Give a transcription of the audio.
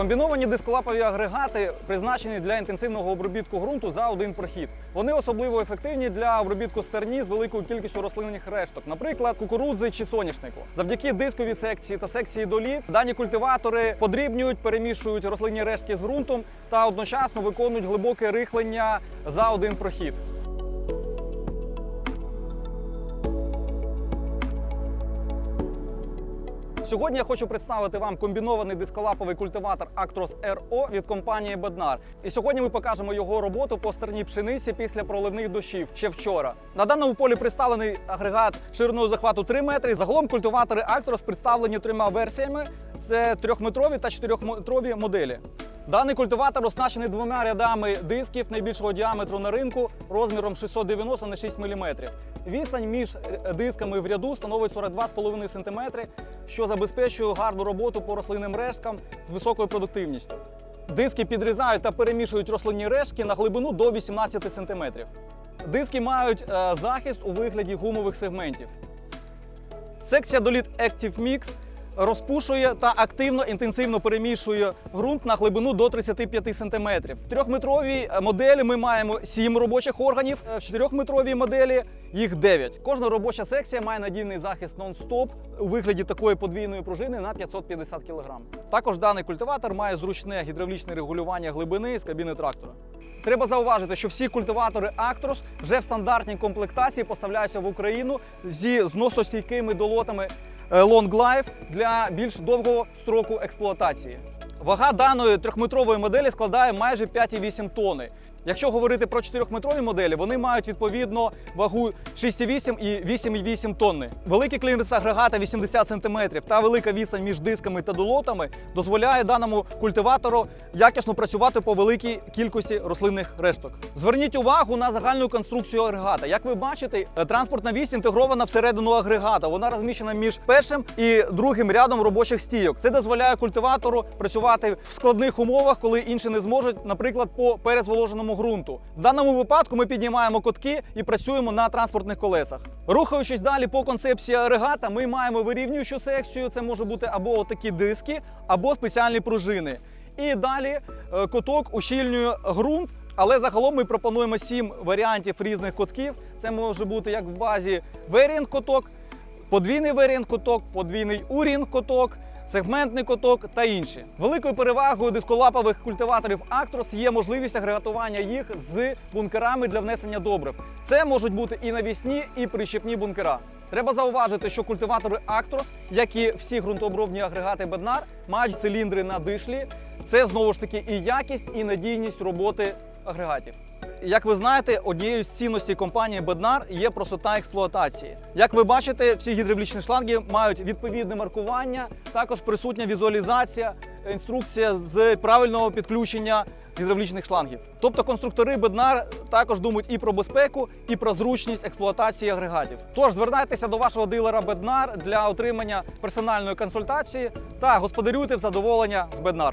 Комбіновані дисколапові агрегати призначені для інтенсивного обробітку ґрунту за один прохід. Вони особливо ефективні для обробітку стерні з великою кількістю рослинних решток, наприклад, кукурудзи чи соняшнику. Завдяки дисковій секції та секції долів дані культиватори подрібнюють, перемішують рослинні рештки з ґрунтом та одночасно виконують глибоке рихлення за один прохід. Сьогодні я хочу представити вам комбінований дисколаповий культиватор Actros RO від компанії Bednar. І сьогодні ми покажемо його роботу по стерній пшениці після проливних дощів ще вчора. На даному полі представлений агрегат шириною захвату 3 метри. Загалом культиватори Actros представлені трьома версіями: це трьохметрові та чотирьохметрові моделі. Даний культиватор оснащений двома рядами дисків найбільшого діаметру на ринку розміром 690 на 6 мм. Відстань між дисками в ряду становить 42,5 см, що забезпечує гарну роботу по рослинним решткам з високою продуктивністю. Диски підрізають та перемішують рослинні рештки на глибину до 18 см. Диски мають е, захист у вигляді гумових сегментів. Секція доліт Active Mix розпушує та активно інтенсивно перемішує ґрунт на глибину до 35 см. В трьохметровій е, моделі ми маємо 7 робочих органів, е, в чотирьохметровій моделі їх 9. Кожна робоча секція має надійний захист нон-стоп у вигляді такої подвійної пружини на 550 кг. Також даний культиватор має зручне гідравлічне регулювання глибини з кабіни трактора. Треба зауважити, що всі культиватори Actros вже в стандартній комплектації поставляються в Україну зі зносостійкими долотами Long Life для більш довгого строку експлуатації. Вага даної трьохметрової моделі складає майже 5,8 тонни. Якщо говорити про 4-метрові моделі, вони мають відповідно вагу 6,8 і 8,8 тонни. Великий кліренс агрегата 80 см та велика відстань між дисками та долотами дозволяє даному культиватору якісно працювати по великій кількості рослинних решток. Зверніть увагу на загальну конструкцію агрегата. Як ви бачите, е, транспортна вісь інтегрована всередину агрегата. Вона розміщена між першим і другим рядом робочих стійок. Це дозволяє культиватору працювати в складних умовах, коли інші не зможуть, наприклад, по перезволоженому ґрунту. В даному випадку ми піднімаємо котки і працюємо на транспортних колесах. Рухаючись далі по концепції агрегата, ми маємо вирівнюючу секцію. Це може бути або такі диски, або спеціальні пружини. І далі е, коток ущільнює ґрунт. Але загалом ми пропонуємо сім варіантів різних котків. Це може бути як в базі варіант коток, подвійний варіант коток, подвійний урін коток, сегментний коток та інші. Великою перевагою дисколапових культиваторів Actros є можливість агрегатування їх з бункерами для внесення добрив. Це можуть бути і навісні, і прищепні бункера. Треба зауважити, що культиватори Actros, як і всі ґрунтообробні агрегати Bednar, мають циліндри на дишлі. Це знову ж таки і якість, і надійність роботи агрегатів. Як ви знаєте, однією з цінностей компанії Bednar є простота експлуатації. Як ви бачите, всі гідравлічні шланги мають відповідне маркування, також присутня візуалізація, інструкція з правильного підключення гідравлічних шлангів. Тобто конструктори Беднар також думають і про безпеку, і про зручність експлуатації агрегатів. Тож звертайтеся до вашого дилера Беднар для отримання персональної консультації та господарюйте в задоволення з Bednar.